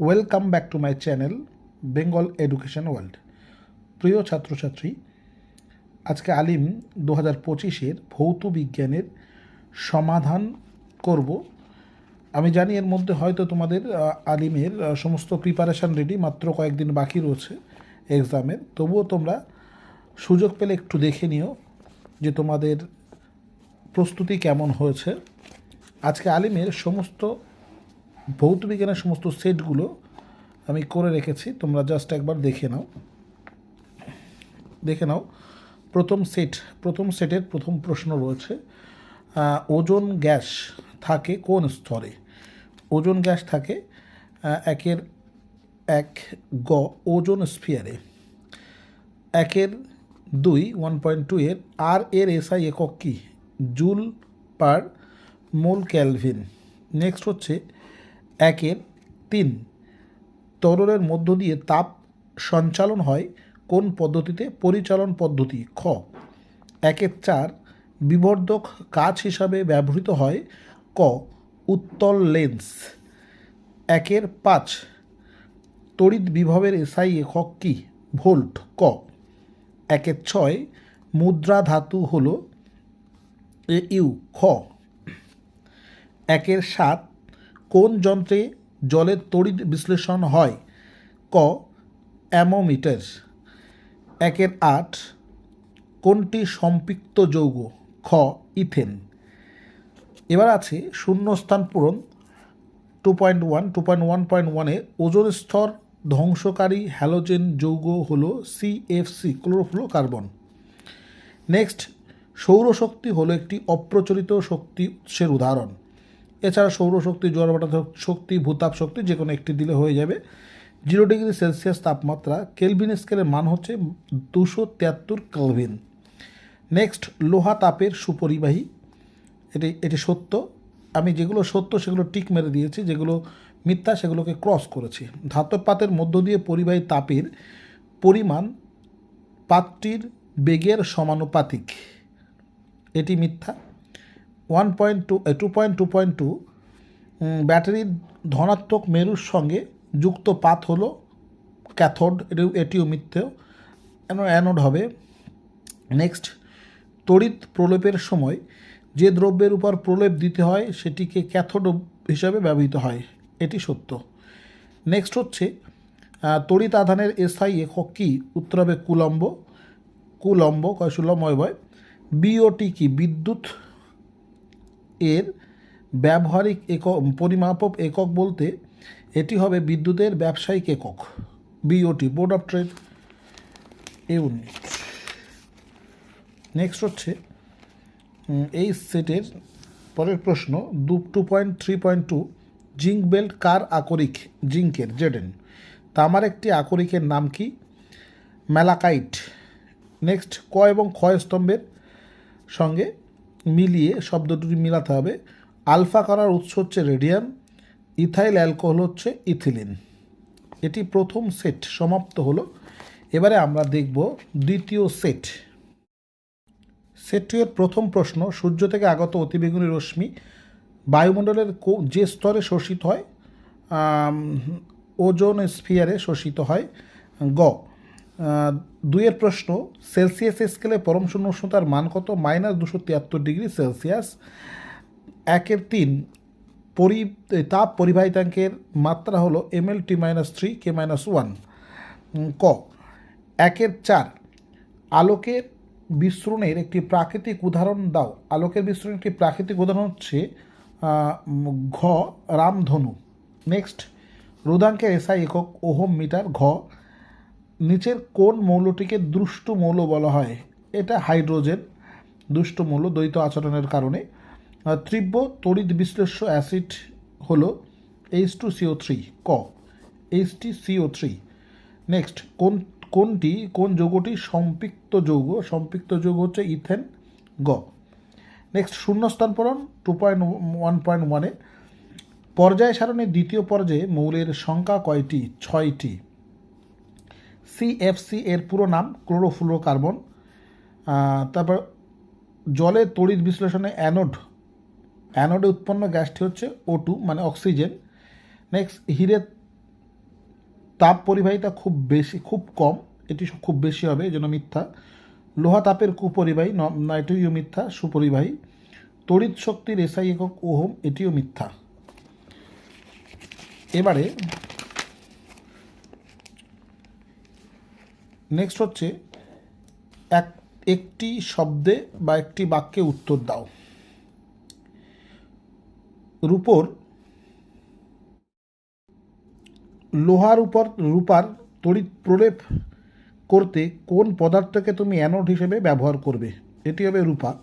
Welcome back to my channel Bengal education world প্রিয় ছাত্রছাত্রী, আজকে আলিম দু হাজার পঁচিশের ভৌত বিজ্ঞানের সমাধান করব। আমি জানি এর মধ্যে হয়তো তোমাদের আলিমের সমস্ত প্রিপারেশান রেডি মাত্র কয়েকদিন বাকি রয়েছে এক্সামের তবুও তোমরা সুযোগ পেলে একটু দেখে নিও যে তোমাদের প্রস্তুতি কেমন হয়েছে। আজকে আলিমের সমস্ত ভৌত বিজ্ঞানের সমস্ত সেটগুলো আমি করে রেখেছি। তোমরা জাস্ট একবার দেখে নাও। দেখে নাও। প্রথম সেট, প্রথম সেটের প্রথম প্রশ্ন রয়েছে ওজোন গ্যাস থাকে কোন স্তরে? ওজোন গ্যাস থাকে একের এক গ ওজোন স্ফিয়ারে। একের দুই ওয়ান পয়েন্ট টু এর। আর এর এসআই একক কী? Joule per mole kelvin. Next হচ্ছে একের তিন। তরলের মধ্য দিয়ে তাপ সঞ্চালন হয় কোন পদ্ধতিতে? পরিচালন পদ্ধতি খ। একের চার বিবর্ধক কাজ হিসাবে ব্যবহৃত হয় ক। উত্তল লেন্স। একের পাঁচ তড়িৎ বিভবের এসআই একক কি? ভোল্ট। ক। একের ছয় মুদ্রা ধাতু হল এ ইউ। খ। একের সাত কোন যন্ত্রে জলের তড়িৎ বিশ্লেষণ হয়? ক, অ্যামোমিটার। একের আট, কোনটি সম্পৃক্ত যৌগ? খ, ইথেন। এবার আছে শূন্যস্থান পূরণ two point one two point one point ওয়ানে ওজোন স্তর ধ্বংসকারী হ্যালোজেন যৌগ হল সিএফসি ক্লোরোফ্লোকার্বন। নেক্সট, সৌরশক্তি হলো একটি অপ্রচলিত শক্তি উৎসের উদাহরণ। এছাড়া সৌরশক্তি জোয়ারভাটা শক্তি, ভূতাপ শক্তি যে কোনো একটি দিলে হয়ে যাবে। জিরো ডিগ্রি সেলসিয়াস তাপমাত্রা কেলভিন স্কেলের মান হচ্ছে দুশো তিয়াত্তর কেলভিন। নেক্সট, লোহা তাপের সুপরিবাহী। এটি এটি সত্য। আমি যেগুলো সত্য সেগুলো টিক মেরে দিয়েছি, যেগুলো মিথ্যা সেগুলোকে ক্রস করেছি। ধাতব পাতের মধ্য দিয়ে পরিবাহী তাপের পরিমাণ পাতটির বেগের সমানুপাতিক। এটি মিথ্যা। One point two two point two point two ব্যাটারির ধনাত্মক মেরুর সঙ্গে যুক্ত পাত হলো ক্যাথোড, এটিও এটিও মিথ্যেও অ্যানোড হবে। নেক্সট, তড়িৎ প্রলেপের সময় যে দ্রব্যের উপর প্রলেপ দিতে হয় সেটিকে ক্যাথোড হিসাবে ব্যবহৃত হয়। এটি সত্য। নেক্সট হচ্ছে তড়িৎ আধানের এসআই একক কী? উত্তর হবে কুলম্ব। কুলম্ব কয়সুলময় বয় বিওটি কি? বিদ্যুৎ এর ব্যবহারিক একক, পরিমাপক একক বলতে এটি হবে বিদ্যুতের ব্যবসায়িক একক BOT board of trade unit next হচ্ছে এই সেটের পরের প্রশ্ন দু two point three point two zinc blende কার আকরিক, জিঙ্কের, জেডেন। তামার একটি আকরিকের নাম কি? ম্যালাকাইট। নেক্সট ক এবং ক্ষয় স্তম্ভের সঙ্গে মিলিয়ে শব্দ দুটি মিলাতে হবে। আলফা করার উৎস হচ্ছে রেডিয়াম, ইথাইল অ্যালকোহল হচ্ছে ইথিলিন। এটি প্রথম সেট সমাপ্ত হলো। এবারে আমরা দেখব দ্বিতীয় সেট। সেটটির প্রথম প্রশ্ন, সূর্য থেকে আগত অতিবেগুনি রশ্মি বায়ুমণ্ডলের যে স্তরে শোষিত হয় ওজোন স্ফিয়ারে শোষিত হয়, গ দুইয়ের প্রশ্ন, সেলসিয়াস স্কেলে পরম শূন্য উষ্ণতার মান কত? মাইনাস দুশো তিয়াত্তর ডিগ্রি সেলসিয়াস। একের তিন, পরি, তাপ পরিবাহিতাঙ্কের মাত্রা হলো M L T minus three, K minus one. ক, একের চার, আলোকের বিস্রণের একটি প্রাকৃতিক উদাহরণ দাও। আলোকের বিস্রণের একটি প্রাকৃতিক উদাহরণ হচ্ছে ঘ, রামধনু। নেক্সট রোদাঙ্কের এসআই একক ওহম মিটার, ঘ নিচের কোন মৌলটিকে দুষ্ট মৌল বলা হয়? এটা হাইড্রোজেন, দুষ্ট মৌল, দ্বৈত আচরণের কারণে। তীব্র তড়িৎ বিশ্লেষ্য অ্যাসিড হলো এইচ টু সিও থ্রি ক H T CO three next কোন, কোনটি, কোন যৌগটি সম্পৃক্ত যৌগ? সম্পৃক্ত যৌগ হচ্ছে ইথেন, গ। নেক্সট শূন্যস্থান পূরণ টু পয়েন্ট ওয়ান পয়েন্ট ওয়ানে পর্যায় সারণীর দ্বিতীয় পর্যায়ে মৌলের সংখ্যা কয়টি? ছয়টি। সিএফসি এর পুরো নাম ক্লোরোফ্লোরোকার্বন তারপর জলে তড়িৎ বিশ্লেষণে অ্যানোড অ্যানোডে উৎপন্ন গ্যাসটি হচ্ছে ও টু মানে অক্সিজেন নেক্সট হিরে তাপ পরিবাহিতা খুব বেশি, খুব কম, এটি খুব বেশি হবে এই জন্য মিথ্যা। লোহা তাপের কুপরিবাহী, না এটিও মিথ্যা, সুপরিবাহী। তড়িৎ শক্তির এসআই একক ওহম, এটিও মিথ্যা। এবারে নেক্সট হচ্ছে, এক, একটি শব্দে বা একটি বাক্যে উত্তর দাও। রূপর, লোহার উপর রূপার তড়িৎ প্রলেপ করতে কোন পদার্থকে তুমি অ্যানোড হিসেবে ব্যবহার করবে? এটি হবে রূপা।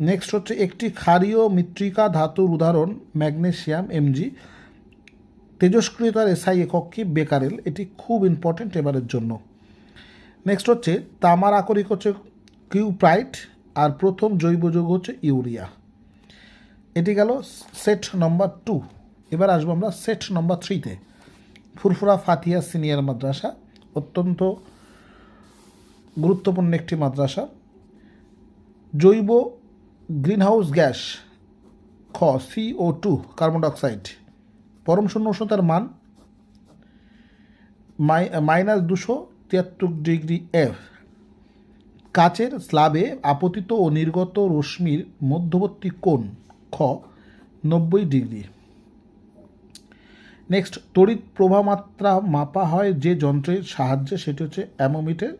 নেক্সট হচ্ছে, একটি ক্ষারীয় মৃত্তিকা ধাতুর উদাহরণ, ম্যাগনেসিয়াম এমজি তেজস্ক্রিয়তার এসআই একক বেকারেল। এটি খুব ইম্পর্টেন্ট এবারের জন্য। নেক্সট হচ্ছে তামার আকরিক হচ্ছে কিউপ্রাইট আর প্রথম জৈব যৌগ হচ্ছে ইউরিয়া। এটি গেল সেট নম্বর টু এবার আসব আমরা সেট নম্বর থ্রিতে ফুরফুরা ফাতিয়া সিনিয়র মাদ্রাসা, অত্যন্ত গুরুত্বপূর্ণ একটি মাদ্রাসা। জৈব গ্রিনহাউস গ্যাস, খ সিও টু কার্বন ডাইঅক্সাইড। পরম শূন্য উষ্ণতার মান মাইনাস দুশো তিয়াত্তর ডিগ্রি এফ। কাচের স্লাবে আপতিত ও নির্গত রশ্মির মধ্যবর্তী কোণ খ, নব্বই ডিগ্রি। নেক্সট, তড়িৎ প্রভামাত্রা মাপা হয় যে যন্ত্রের সাহায্যে, সেটি হচ্ছে অ্যামোমিটার।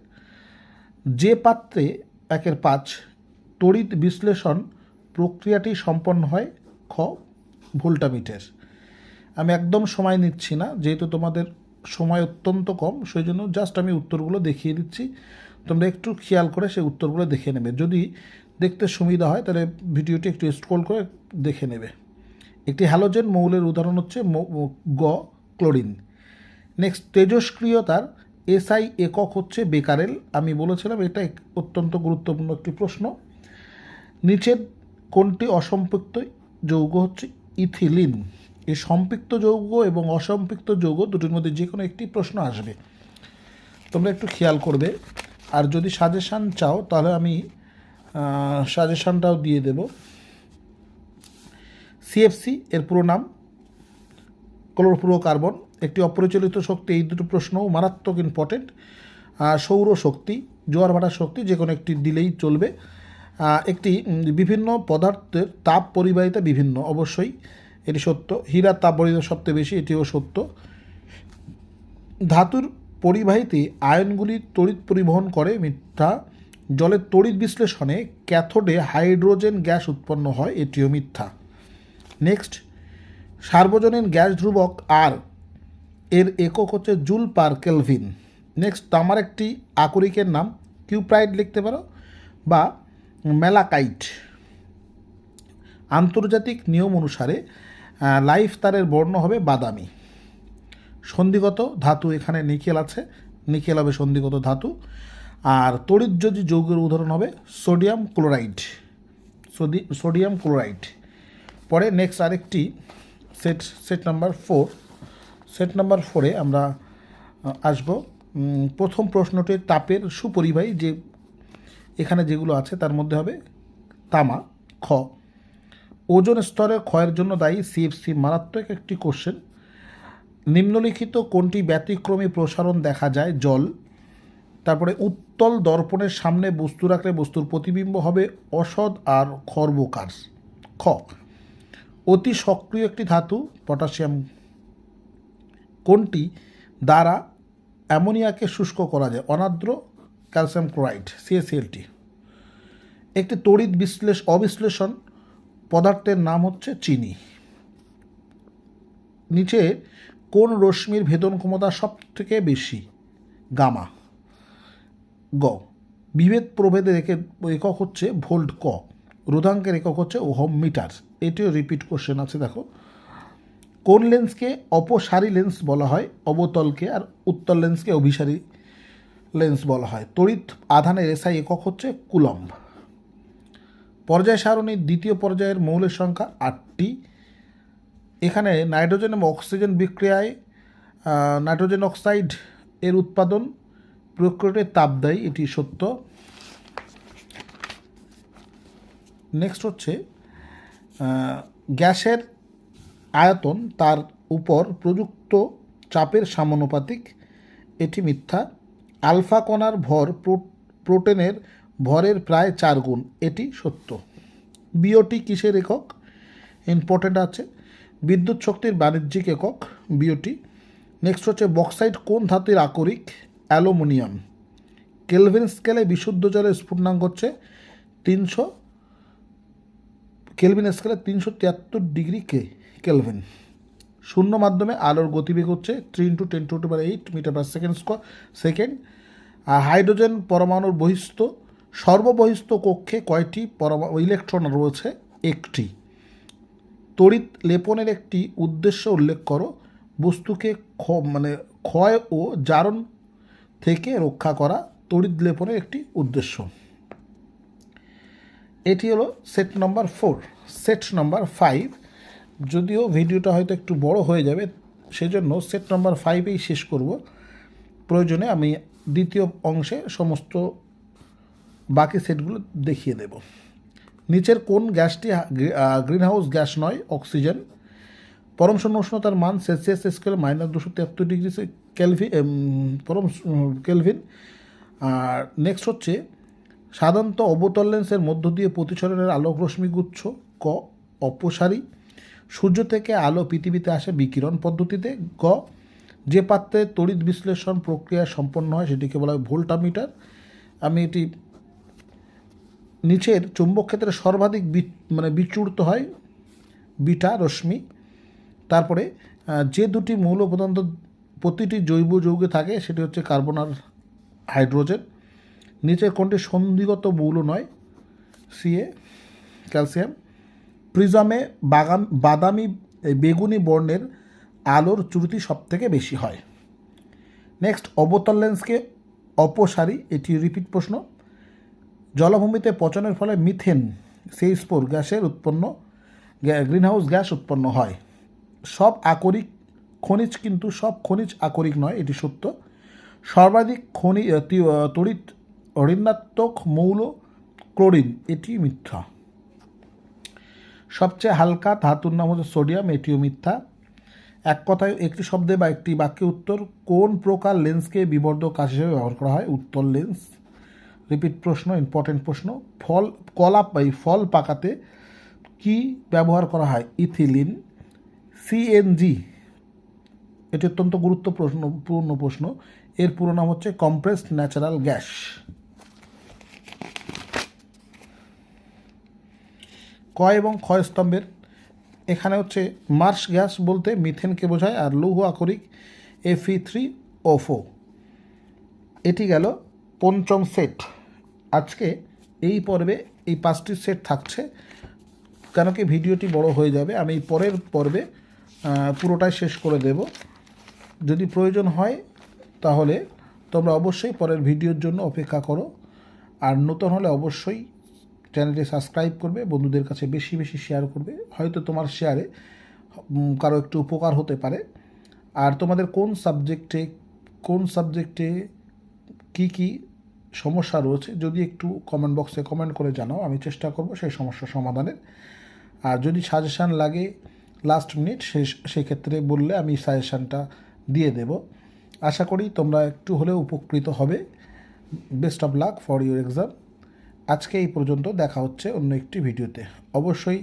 যে পাত্রে একের পাঁচ তড়িৎ বিশ্লেষণ প্রক্রিয়াটি সম্পন্ন হয়, খ, ভোল্টামিটার। আমি একদম সময় নিচ্ছি না, যেহেতু তোমাদের সময় অত্যন্ত কম সেই জন্য জাস্ট আমি উত্তরগুলো দেখিয়ে দিচ্ছি। তোমরা একটু খেয়াল করে সেই উত্তরগুলো দেখে নেবে। যদি দেখতে সুবিধা হয়, তাহলে ভিডিওটি একটু স্ক্রোল করে দেখে নেবে। একটি হ্যালোজেন মৌলের উদাহরণ হচ্ছে গ ক্লোরিন নেক্সট তেজস্ক্রিয়তার এসআই একক হচ্ছে বেকারেল। আমি বলেছিলাম, এটা অত্যন্ত গুরুত্বপূর্ণ একটি প্রশ্ন। নিচের কোনটি অসম্পৃক্ত যৌগ হচ্ছে ইথিলিন? এই সম্পৃক্ত যৌগ এবং অসম্পৃক্ত যৌগ দুটির মধ্যে যে কোনো একটি প্রশ্ন আসবে। তোমরা একটু খেয়াল করবে। আর যদি সাজেশান চাও, তাহলে আমি সাজেশানটাও দিয়ে দেব। সিএফসি এর পুরো নাম ক্লোরোফ্লোরোকার্বন একটি অপরিচালিত শক্তি, এই দুটো প্রশ্নও মারাত্মক ইম্পর্টেন্ট সৌর শক্তি, জোয়ার ভাটার শক্তি যে কোনো একটি দিলেই চলবে। একটি বিভিন্ন পদার্থের তাপ পরিবাহিতা বিভিন্ন, অবশ্যই। এটি সত্য। হীরার তাপ পরিবাহিতা সবচেয়ে বেশি, এটিও সত্য। ধাতুর পরিবাহীতে আয়নগুলি তড়িৎ পরিবহন করে, মিথ্যা। জলের তড়িৎ বিশ্লেষণে ক্যাথোডে হাইড্রোজেন গ্যাস উৎপন্ন হয়, এটিও মিথ্যা। নেক্সট, সার্বজনীন গ্যাস ধ্রুবক আর, এর একক হচ্ছে জুল পার কেলভিন। নেক্সট তামার একটি আকরিকের নাম, কিউপ্রাইড লিখতে পারো, বা মেলাকাইট। আন্তর্জাতিক নিয়ম অনুসারে লাইফ তারের বর্ণ হবে বাদামি। সন্ধিগত ধাতু এখানে নিকেল আছে। নিকেল হবে সন্ধিগত ধাতু। আর তড়িৎযোজী যৌগের উদাহরণ হবে, সোডিয়াম ক্লোরাইড। সোডি, সোডিয়াম ক্লোরাইড। পরে নেক্সট আরেকটি set set number four set number ফোরে আমরা আসব। প্রথম প্রশ্নটি তাপের সুপরিবাহী যে, এখানে যেগুলো আছে তার মধ্যে হবে তামা, খ। ওজন স্তরের ক্ষয়ের জন্য দায়ী সিএফসি মারাত্মক একটি কোশ্চেন নিম্নলিখিত কোনটি ব্যতিক্রমী প্রসারণ দেখা যায়? জল। তারপরে উত্তল দর্পণের সামনে বস্তু রাখলে বস্তুর প্রতিবিম্ব হবে অসৎ আর খর্বকার। খ। অতি সক্রিয় একটি ধাতু, পটাশিয়াম। কোনটি? দ্বারা অ্যামোনিয়াকে শুষ্ক করা যায়। অনাদ্র ক্যালসিয়াম ক্লোরাইড সিএসিএলটি একটি তড়িৎ বিশ্লেষ অবিশ্লেষণ। পদার্থের নাম হচ্ছে চিনি। নিচে কোন রশ্মির ভেদন ক্ষমতা সব থেকে বেশি? গামা। গ। বিভেদ প্রভেদের একে, একক হচ্ছে ভোল্ট ক। রোধাঙ্কের একক হচ্ছে ওহম মিটার। এটিও রিপিট কোশ্চেন আছে, দেখো। কোন লেন্সকে অপসারী লেন্স বলা হয়? অবতলকে আর উত্তল লেন্সকে অভিসারী লেন্স বলা হয়। তড়িৎ আধানের এসআই একক হচ্ছে কুলম্ব। পর্যায় সারণীর দ্বিতীয় পর্যায়ের মৌলের সংখ্যা আটটি। এখানে নাইট্রোজেন এবং অক্সিজেন বিক্রিয়ায় নাইট্রোজেন অক্সাইড এর উৎপাদন প্রক্রিয়াটির তাপ দেয়, এটি সত্য। নেক্সট হচ্ছে গ্যাসের আয়তন তার উপর প্রযুক্ত চাপের সমানুপাতিক, এটি মিথ্যা। আলফা কণার ভর প্রো- প্রোটিনের ভরের প্রায় চার গুণ। এটি সত্য। বিওটি কিসের একক? ইম্পর্টেন্ট আছে। বিদ্যুৎ শক্তির বাণিজ্যিক একক, বিওটি। নেক্সট হচ্ছে বক্সাইট কোন ধাতুর আকরিক? অ্যালুমিনিয়াম। কেলভিন স্কেলে বিশুদ্ধ জলের স্ফুটনাঙ্ক হচ্ছে তিনশো, কেলভিন স্কেলে তিনশো তিয়াত্তর ডিগ্রি কে? কেলভিন। শূন্য মাধ্যমে আলোর গতিবেগ হচ্ছে three into ten to per eight metre per second square second R hydrogen পরমাণুর বহিস্থ সর্ববহিস্থ কক্ষে কয়টি ইলেকট্রন রয়েছে? একটি। তড়িৎ লেপনের একটি উদ্দেশ্য উল্লেখ করো। বস্তুকে মানে ক্ষয় ও জারণ থেকে রক্ষা করা তড়িৎ লেপনের একটি উদ্দেশ্য। এটি হলো set number four set number five যদিও ভিডিওটা হয়তো একটু বড় হয়ে যাবে, সেজন্য সেট নম্বর ফাইভেই শেষ করব। প্রয়োজনে আমি দ্বিতীয় অংশে সমস্ত বাকি সেটগুলো দেখিয়ে দেব নিচের কোন গ্যাসটি গ্রিন হাউস গ্যাস নয়, অক্সিজেন। পরম শূন্য উষ্ণতার মান সেলসিয়াস স্কেলে মাইনাস দুশো তিয়াত্তর ডিগ্রি কেলভিন পরম কেলভিন। আর নেক্সট হচ্ছে, সাধারণত অবতল লেন্সের মধ্য দিয়ে প্রতিসরণের আলোক রশ্মি গুচ্ছ, ক, অপসারী। সূর্য থেকে আলো পৃথিবীতে আসে বিকিরণ পদ্ধতিতে, গ, যে পাত্রে তড়িৎ বিশ্লেষণ প্রক্রিয়া সম্পন্ন হয় সেটিকে বলা হয় ভোল্টামিটার। আমি এটি নিচের চুম্বক ক্ষেত্রে সর্বাধিক মানে বিচ্যুত হয় বিটা, রশ্মি। তারপরে যে দুটি মৌল প্রধানত প্রতিটি জৈব যৌগে থাকে, সেটি হচ্ছে কার্বন আর হাইড্রোজেন। নিচের কোনটি সন্ধিগত মৌল নয়? CA calcium. প্রিজমে বাগান বাদামি বেগুনি বর্ণের আলোর চ্যুতি সবথেকে বেশি হয়। নেক্সট, অবতল লেন্সকে অপসারী, এটি রিপিট প্রশ্ন। জলভূমিতে পচনের ফলে মিথেন, সেই স্পোর গ্যাসের উৎপন্ন গ্রিনহাউস গ্যাস উৎপন্ন হয়। সব আকরিক খনিজ কিন্তু সব খনিজ আকরিক নয়, এটি সত্য। সর্বাধিক খনি তড়িৎ ঋণাত্মক মৌল ক্লোরিন এটি মিথ্যা। সবচেয়ে হালকা ধাতুর নাম হচ্ছে সোডিয়াম, এটিও মিথ্যা। এক কথায় একটি শব্দে বা একটি বাক্যে উত্তর কোন প্রকার লেন্সকে বিবর্ধক কাজ হিসেবে ব্যবহার করা হয়? উত্তর লেন্স। রিপিট প্রশ্ন, ইম্পর্টেন্ট প্রশ্ন, ফল, কলা ফল পাকাতে কি ব্যবহার করা হয়? ইথিলিন সিএনজি এটি অত্যন্ত গুরুত্বপূর্ণ, পূর্ণ প্রশ্ন। এর পুরো নাম হচ্ছে কম্প্রেসড ন্যাচারাল গ্যাস। ক এবং ক্ষয় স্তম্ভের, এখানে হচ্ছে মার্স গ্যাস বলতে মিথেনকে বোঝায় আর লৌহ আকরিক এফি থ্রি ও ফো এটি গেল পঞ্চম সেট। আজকে এই পর্বে এই পাঁচটি সেট থাকছে। কেন কি ভিডিওটি বড় হয়ে যাবে, আমি পরের পর্বে পুরোটাই শেষ করে দেব। যদি প্রয়োজন হয় তাহলে তোমরা অবশ্যই পরের ভিডিওর জন্য অপেক্ষা করো। আর নতুন হলে অবশ্যই চ্যানেলটি সাবস্ক্রাইব করবে, বন্ধুদের কাছে বেশি বেশি শেয়ার করবে। হয়তো তোমার শেয়ারে কারও একটু উপকার হতে পারে। আর তোমাদের কোন সাবজেক্টে কোন সাবজেক্টে কি কি সমস্যা রয়েছে, যদি একটু কমেন্ট বক্সে কমেন্ট করে জানাও, আমি চেষ্টা করব সেই সমস্যা সমাধানের। আর যদি সাজেশান লাগে লাস্ট মিনিট সে সেক্ষেত্রে বললে আমি সাজেশানটা দিয়ে দেব। আশা করি তোমরা একটু হলেও উপকৃত হবে। Best of luck for your exam আজকে এই পর্যন্ত দেখা হচ্ছে অন্য একটি ভিডিওতে। অবশ্যই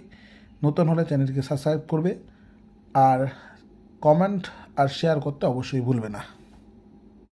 নতুন হলে চ্যানেলকে সাবস্ক্রাইব করবে, আর কমেন্ট আর শেয়ার করতে অবশ্যই ভুলবে না।